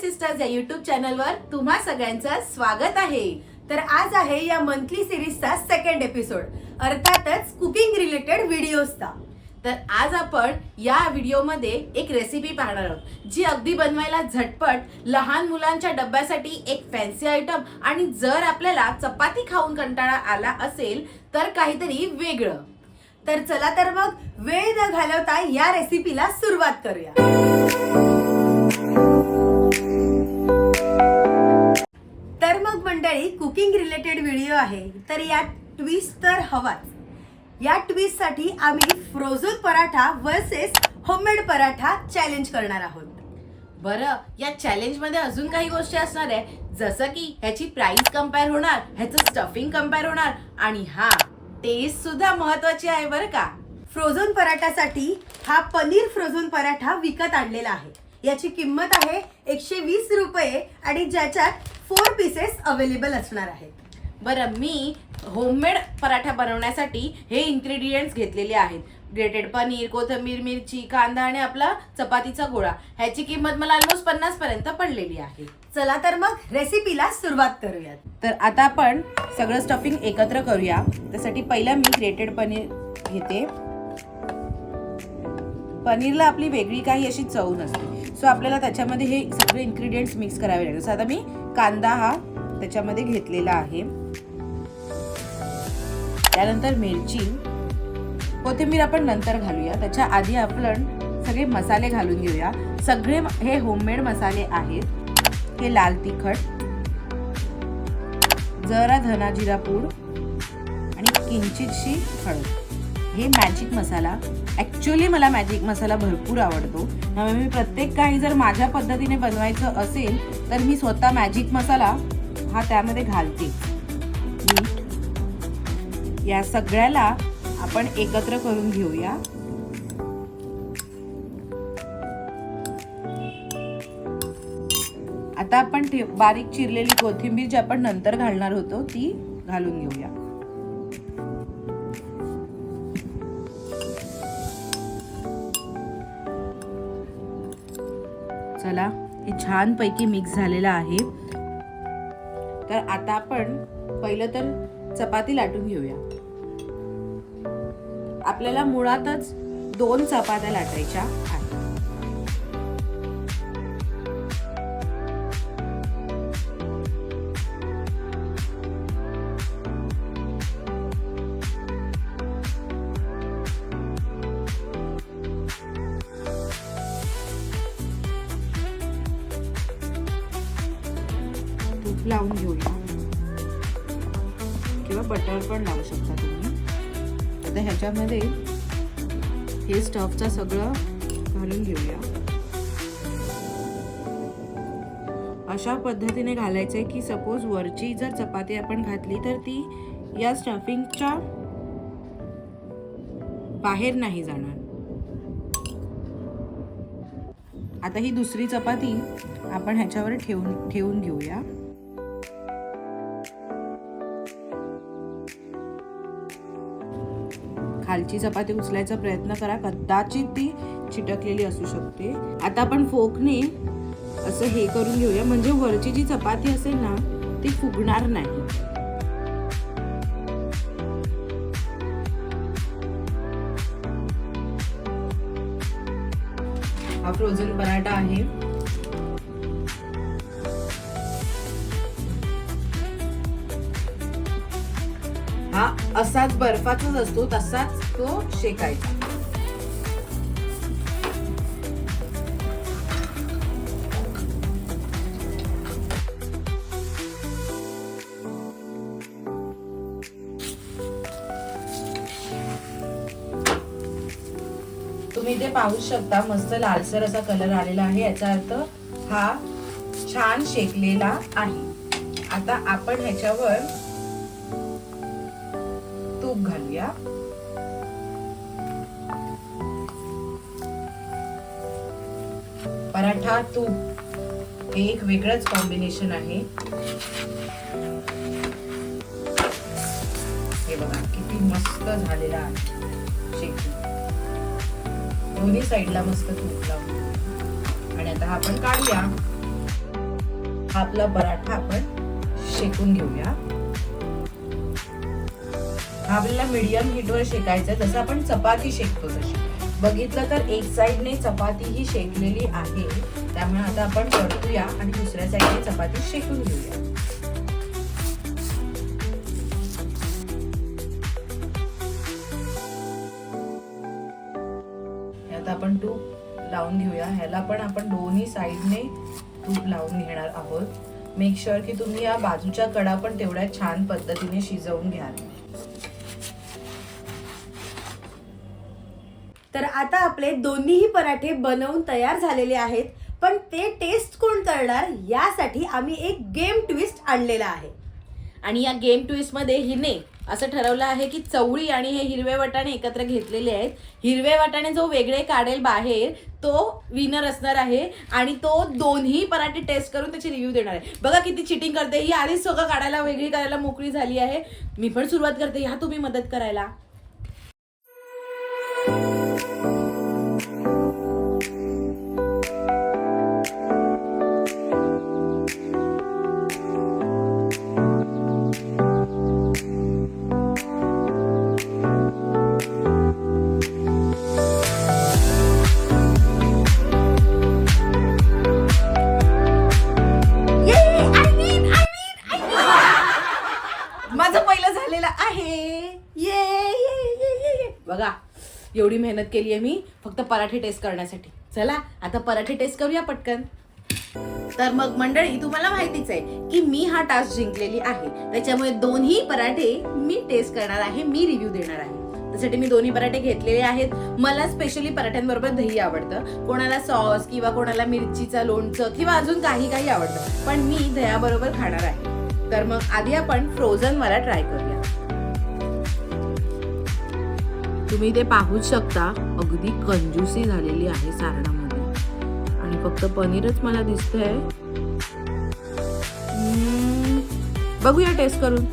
Sisters या YouTube चॅनलवर तुम्हा सगळ्यांचं स्वागत आहे. तर आज आहे या मंथली सिरीजचा सेकंड एपिसोड अर्थातच कुकिंग रिलेटेड व्हिडिओजचा तर आज आपण या व्हिडिओमध्ये एक रेसिपी पाहणार आहोत जी अगदी बनवायला झटपट लहान मुलांच्या डब्यासाठी एक फॅन्सी आयटम आणि जर आपल्याला चपाती खाऊन कंटाळा आला असेल तर काहीतरी वेगळं. तर चला तर मग वेळ न घालवता या रेसिपीला सुरुवात करूया. मंडळी कुकिंग रिलेटेड व्हिडिओ आहे. तर यात ट्विस्ट तर हवाच. या ट्विस्टसाठी आम्ही frozen paratha versus homemade paratha challenge करणार आहोत. बरं या चॅलेंजमध्ये अजून काही गोष्टी असणार आहे. जसं की ह्याची प्राइस कंपेअर होणार ह्याचं स्टफिंग कंपेअर होणार आणि हा टेस्ट सुद्धा महत्वाची आहे बरं का. फ्रोझन पराठासाठी हा पनीर फ्रोझन पराठा विकत आणलेला आहे. याची किंमत आहे एकशे वीस रुपये आणि ज्याच्यात फोर पीसेस अवेलेबल असणार आहेत. बरं मी होममेड पराठा बनवण्यासाठी हे इन्ग्रेडियंट्स घेतलेले आहेत. ग्रेटेड पनीर कोथिंबीर मिरची कांदा आणि आपला चपातीचा गोळा. ह्याची किंमत मला ऑलमोस्ट पन्नास पर्यंत पडलेली आहे. चला तर मग रेसिपीला सुरुवात करूयात. तर आता आपण सगळं स्टफिंग एकत्र करूया. त्यासाठी पहिला मी ग्रेटेड पनीर घेते. पनीरला आपली वेगळी काही अशी चव नसते. सो आपल्याला त्याच्यामध्ये हे सगळे इन्ग्रेडियंट्स मिक्स करावे लागेल. सो आता मी कांदा हा त्याच्यामध्ये घेतलेला आहे. त्यानंतर मिरची कोथिंबीर आपण नंतर घालूया. त्याच्या आधी आपण सगळे मसाले घालून घेऊया. सगळे हे होममेड मसाले आहेत. हे लाल तिखट जरा धना जिरा पूड आणि किंचितशी हळद. हे मॅजिक मसाला ॲक्च्युली मला मॅजिक मसाला भरपूर आवडतो. त्यामुळे मी प्रत्येक काही जर माझ्या पद्धतीने बनवायचं असेल तर मी स्वतः मॅजिक मसाला हा त्यामध्ये घालते. या सगळ्याला आपण एकत्र करून घेऊया. आता आपण ठे- बारीक चिरलेली कोथिंबीर जी आपण नंतर घालणार होतो ती घालून घेऊया. मसाला हे छानपैकी मिक्स झालेलं आहे. तर आता आपण पहिलं तर चपाती लाटून घेऊया. आपल्याला मुळातच दोन चपात्या लाटायच्या आहेत. किंवा बटर पण लावू शकता तुम्ही. आता ह्याच्यामध्ये हे स्टफचं सगळं घालून घेऊया. अशा पद्धतीने घालायचं आहे की सपोज वरची जर चपाती आपण घातली तर ती या स्टफिंगच्या बाहेर नाही जाणार. आता ही दुसरी चपाती आपण ह्याच्यावर ठेवून ठेवून घेऊया. खालची चपाती उचलायचा प्रयत्न करा. कदाचित ती चिटकलेली असू शकते. आता आपण फोकने असं हे करून घेऊया. म्हणजे वरची जी चपाती असेल ना ती फुगणार नाही. हा फ्रोझन पराठा आहे. बर्फाचाच असतो तसाच तो शेकायचा तुम्ही ते पाहू शकता मस्त लालसर असा कलर आलेला आहे याचा अर्थ हा छान शेकलेला आहे आता आपण ह्याच्यावर घालूया. पराठा तूप हे एक वेगळंच कॉम्बिनेशन आहे. हे बघा किती मस्त झालेला आहे. शेकून दोन्ही साईडला मस्त तूप लावून. आणि आता आपण काढूया. हा आपला पराठा आपण शेकून घेऊया. हा आपल्याला मीडियम हीटवर शेकायचा आहे, जसं आपण चपाती शेकतो तशी. बघितलं तर एक साईडने चपाती ही शेकलेली आहे. त्यामुळे आता आपण परतूया आणि दुसऱ्या साईडने चपाती शेकून घेऊया. आता आपण तूप लावून घेऊया. ह्याला पण आपण दोन्ही साईडने तूप लावून घेणार आहोत. मेक शुअर की तुम्ही या बाजूच्या कडा पण तेवढ्या छान पद्धतीने शिजवून घ्याल. तर आता आपले दोन्हीही पराठे बनवून तयार झालेले आहेत पण ते टेस्ट कोण करणार यासाठी आम्ही एक गेम ट्विस्ट आणलेला आहे. आणि या गेम ट्विस्टमध्ये हिने असं ठरवलं आहे की चवळी आणि हे हिरवे वाटाणे एकत्र घेतलेले आहेत. हिरवे वाटाणे जो वेगळे काढेल बाहेर तो विनर असणार आहे आणि तो दोन्ही पराठे टेस्ट करून त्याची रिव्ह्यू देणार आहे. बघा किती चिटिंग करते ही. आधीच सगळं काढायला वेगळी करायला मोकळी झाली आहे. मी पण सुरुवात करते. ह्या तुम्ही मदत करायला. बघा एवढी मेहनत केली आहे मी फक्त पराठे टेस्ट करण्यासाठी. चला आता पराठे टेस्ट करूया पटकन. तर मग मंडळी तुम्हाला माहितीच आहे की मी हा टास्क जिंकलेली आहे. त्याच्यामुळे दोन्ही पराठे मी टेस्ट करणार आहे मी रिव्ह्यू देणार आहे. त्यासाठी मी दोन्ही पराठे घेतलेले आहेत. मला स्पेशली पराठ्यांबरोबर दही आवडतं. कोणाला सॉस किंवा कोणाला मिरचीचं लोणचं किंवा अजून काही काही आवडतं. पण मी दह्याबरोबर खाणार आहे. तर मग आधी आपण फ्रोझन मला ट्राय करूया. तुम्ही ते पाहूच शकता अगदी कंजूसी झालेली आहे सारणामध्ये. आणि फक्त पनीरच मला दिसतंय. बघूया टेस्ट करून.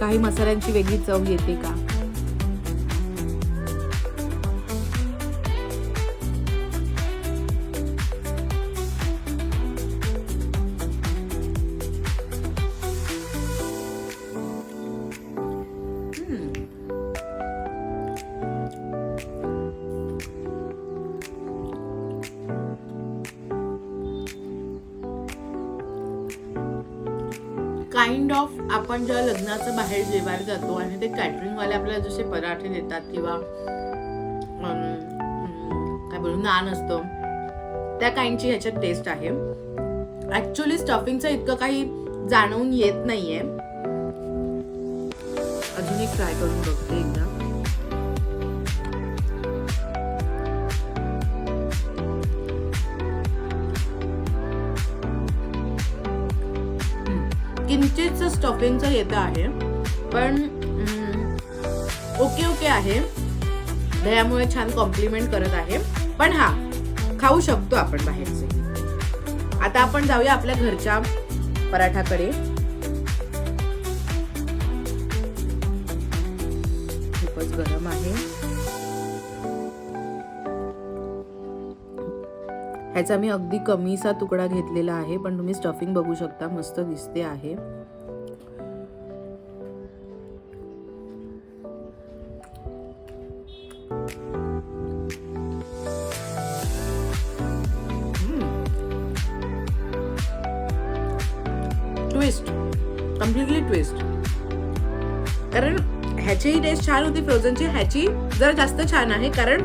काही मसाल्यांची वेगळी चव येते का? काइंड ऑफ आपण जेव्हा लग्नाचं बाहेर जेवायला जातो आणि ते कॅटरिंगवाले आपल्याला जसे पराठे देतात किंवा काय बोलू नान असतं त्या काइंडची ह्याच्यात टेस्ट आहे. ऍक्च्युली स्टफिंगचं इतकं काही जाणवून येत नाहीये. अजून एक ट्राय करून बघते एकदा. स्टफिंगचं येतं आहे. पण ओके ओके आहे. दह्यामुळे छान कॉम्प्लिमेंट करत आहे. पण हा खाऊ शकतो आपण बाहेरचे. आता आपण जाऊया आपल्या घरच्या पराठाकडे. खूपच गरम आहे. ह्याचा मी अगदी कमीसा तुकडा घेतलेला आहे पण तुम्ही स्टफिंग बघू शकता मस्त दिसते आहे. कम्प्लिटली ट्विस्ट कारण ह्याचीही टेस्ट छान होती फ्रोझनची ह्याची जरा जास्त छान आहे कारण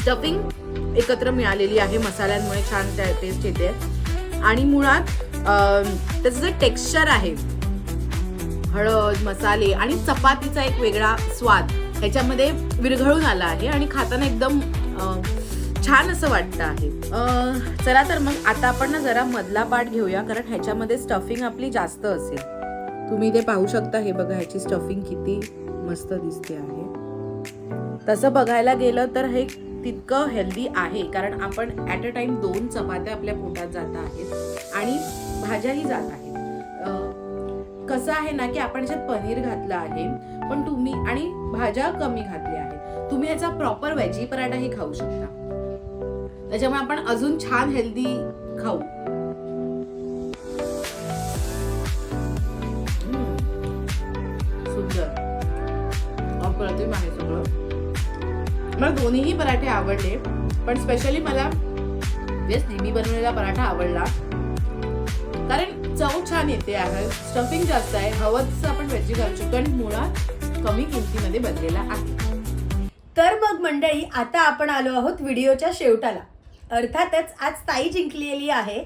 स्टफिंग एकत्र मिळालेली आहे मसाल्यांमुळे छान टेस्ट येते. आणि मुळात त्याचं जे टेक्स्चर आहे हळद मसाले आणि चपातीचा एक वेगळा स्वाद ह्याच्यामध्ये विरघळून आला आहे आणि खाताना एकदम छान असं वाटतं आहे. चला तर मग आता आपण ना जरा मधला पार्ट घेऊया कारण ह्याच्यामध्ये स्टफिंग आपली जास्त असेल. तुम्ही ते पाहू शकता हे बघा ह्याची स्टफिंग किती मस्त दिसते आहे. तसं बघायला गेलं तर हे तितकं हेल्दी आहे कारण आपण ॲट अ टाइम दोन चपात्या आपल्या पोटात जात आहेत आणि भाज्याही जात आहेत. कसं आहे ना की आपण ह्याच्यात पनीर घातलं आहे पण तुम्ही आणि भाज्या कमी घातल्या आहेत. तुम्ही ह्याचा प्रॉपर व्हेजी पराठाही खाऊ शकता. त्याच्यामुळे आपण अजून छान हेल्दी खाऊ. अप्रतिम आहे सगळं. मला दोन्हीही पराठे आवडले पण स्पेशली मला बेस्ट दीदी बनवलेला पराठा आवडला. कारण चव छान येते आहे स्टफिंग जास्त आहे. हवं तसं आपण वेजी घालू शकतो आणि मुळात कमी किमतीमध्ये बनलेला आहे. तर मग मंडळी आता आपण आलो आहोत व्हिडिओच्या शेवटाला. अर्थातच आज ताई जिंकलेली आहे.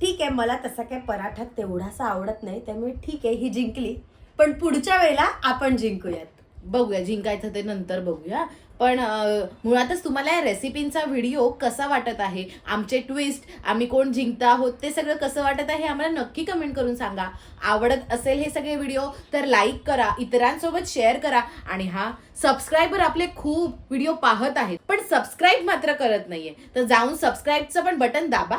ठीक आहे मला तसा काय पराठा तेवढासा आवडत नाही त्यामुळे ठीक आहे ही जिंकली. पण पुढच्या वेळेला आपण जिंकूयात. बघूया जिंकायचं ते नंतर बघूया. पण मुळातच तुम्हाला या रेसिपींचा व्हिडिओ कसा वाटत आहे? आमचे ट्विस्ट आम्ही कोण जिंकत आहोत ते सगळं कसं वाटत आहे आम्हाला नक्की कमेंट करून सांगा. आवडत असेल हे सगळे व्हिडिओ तर लाईक करा इतरांसोबत शेअर करा आणि हा सबस्क्रायबर आपले खूप व्हिडिओ पाहत आहेत. पण सबस्क्राईब मात्र करत नाहीये. तर जाऊन सबस्क्राईबचं पण बटन दाबा.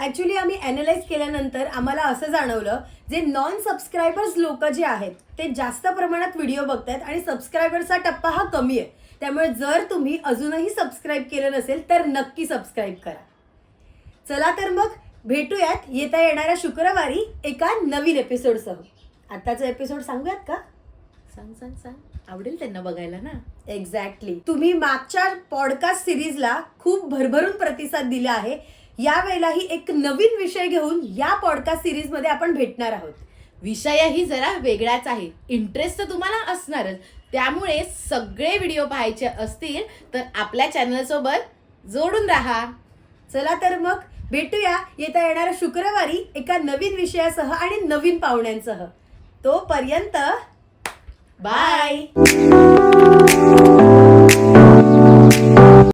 ॲक्च्युली आम्ही अनालाइज केल्यानंतर आम्हाला असं जाणवलं जे नॉन सबस्क्रायबर्स लोक जे आहेत ते जास्त प्रमाणात व्हिडिओ बघतायत आणि सबस्क्रायबरचा टप्पा हा कमी आहे. त्यामुळे जर तुम्ही अजूनही सबस्क्राईब केलं नसेल तर नक्की सबस्क्राईब करा. चला तर मग भेटूयात येता येणाऱ्या शुक्रवारी एका नवीन एपिसोडसह आताचा एपिसोड सांगूयात का? सांग सांग सांग. आवडेल त्यांना बघायला ना? एक्झॅक्टली तुम्ही मागच्या पॉडकास्ट सिरीजला खूप भरभरून प्रतिसाद दिला आहे. यावेळेलाही एक नवीन विषय घेऊन या पॉडकास्ट सिरीजमध्ये आपण भेटणार आहोत. विषयही जरा वेगळाच आहे. इंटरेस्ट तर तुम्हाला असणारच. त्यामुळे सगळे व्हिडिओ पाहायचे असतील तर आपल्या चॅनलसोबत जोडून राहा. चला तर मग भेटूया. येता येणाऱ्या शुक्रवारी एका नवीन विषयासह आणि नवीन पाहुण्यांसह. तोपर्यंत बाय